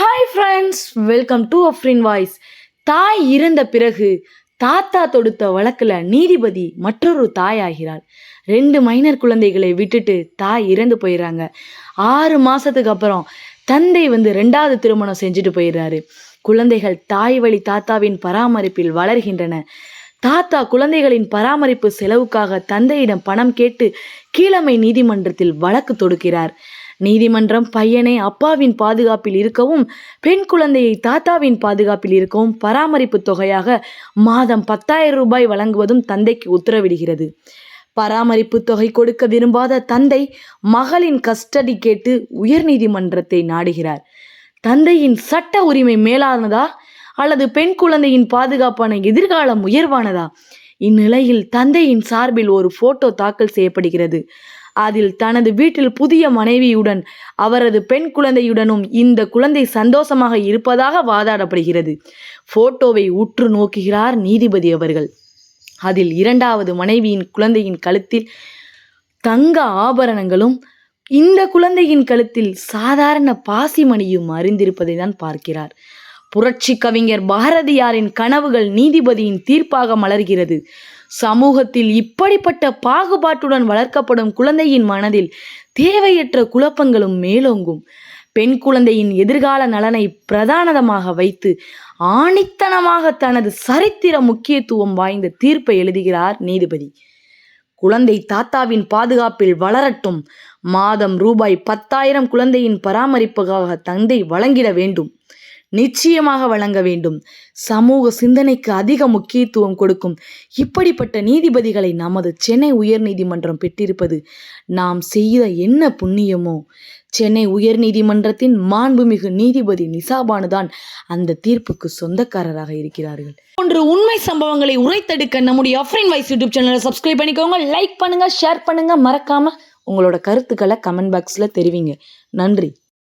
Hi friends welcome to Afrin voice தாய் இறந்த பிறகு தாத்தா தொடுத்த வழக்கில் நீதிபதி மற்றொரு தாய் ஆகிறாள் ரெண்டு மைனர் குழந்தைகளை விட்டுட்டு தாய் இறந்து போயிடுறாங்க ஆறு மாதத்துக்கு அப்புறம் தந்தை வந்து ரெண்டாவது திருமணம் செஞ்சுட்டு போயிடுறாரு குழந்தைகள் தாய் வழி தாத்தாவின் பராமரிப்பில் வளர்கின்றன. தாத்தா குழந்தைகளின் பராமரிப்பு செலவுக்காக தந்தையிடம் பணம் கேட்டு கீழமை நீதிமன்றத்தில் வழக்கு தொடுக்கிறார். நீதிமன்றம் பையனை அப்பாவின் பாதுகாப்பில் இருக்கவும் பெண் குழந்தையை தாத்தாவின் பாதுகாப்பில் இருக்கவும் பராமரிப்பு தொகையாக மாதம் பத்தாயிரம் ரூபாய் வழங்குவதும் தந்தைக்கு உத்தரவிடுகிறது. பராமரிப்பு தொகை கொடுக்க விரும்பாத தந்தை மகளின் கஸ்டடி கேட்டு உயர்நீதிமன்றத்தை நாடுகிறார். தந்தையின் சட்ட உரிமை மேலானதா அல்லது பெண் குழந்தையின் பாதுகாப்பான எதிர்காலம் உயர்வானதா? இந்நிலையில் தந்தையின் சார்பில் ஒரு போட்டோ தாக்கல் செய்யப்படுகிறது. அதில் தனது வீட்டில் புதிய மனைவியுடன் அவரது பெண் குழந்தையுடனும் இந்த குழந்தை சந்தோஷமாக இருப்பதாக வாதாடப்படுகிறது. போட்டோவை உற்று நோக்குகிறார் நீதிபதி அவர்கள். அதில் இரண்டாவது மனைவியின் குழந்தையின் கழுத்தில் தங்க ஆபரணங்களும் இந்த குழந்தையின் கழுத்தில் சாதாரண பாசிமணியும் அறிந்திருப்பதை தான் பார்க்கிறார். புரட்சி கவிஞர் பாரதியாரின் கனவுகள் நீதிபதியின் தீர்ப்பாக மலர்கிறது. சமூகத்தில் இப்படிப்பட்ட பாகுபாட்டுடன் வளர்க்கப்படும் குழந்தையின் மனதில் தேவையற்ற குழப்பங்களும் மேலோங்கும். பெண் குழந்தையின் எதிர்கால நலனை பிரதானமாக வைத்து ஆணித்தனமாக தனது சரித்திர முக்கியத்துவம் வாய்ந்த தீர்ப்பை எழுதுகிறார் நீதிபதி. குழந்தை தாத்தாவின் பாதுகாப்பில் வளரட்டும். மாதம் ரூபாய் பத்தாயிரம் குழந்தையின் பராமரிப்புக்காக தந்தை வழங்கிட வேண்டும். நிச்சயமாக வழங்க வேண்டும். சமூக சிந்தனைக்கு அதிக முக்கியத்துவம் கொடுக்கும். இப்படிப்பட்ட நீதிபதிகளை நமது சென்னை உயர்நீதிமன்றம் பெற்றிருப்பது நாம் செய்த என்ன புண்ணியமோ? சென்னை உயர்நீதிமன்றத்தின் மாண்புமிகு நீதிபதி நிசாபானுதான் அந்த தீர்ப்புக்கு சொந்தக்காரராக இருக்கிறார்கள். போன்ற உண்மை சம்பவங்களை உரைத்தெடுக்க நம்முடைய அஃப்ரின் வைஸ் யூடியூப் சேனலை சப்ஸ்கிரைப் பண்ணிக்கோங்க லைக் பண்ணுங்க ஷேர் பண்ணுங்க. மறக்காம உங்களோட கருத்துக்களை கமெண்ட் பாக்ஸில் தெரிவிங்க. நன்றி.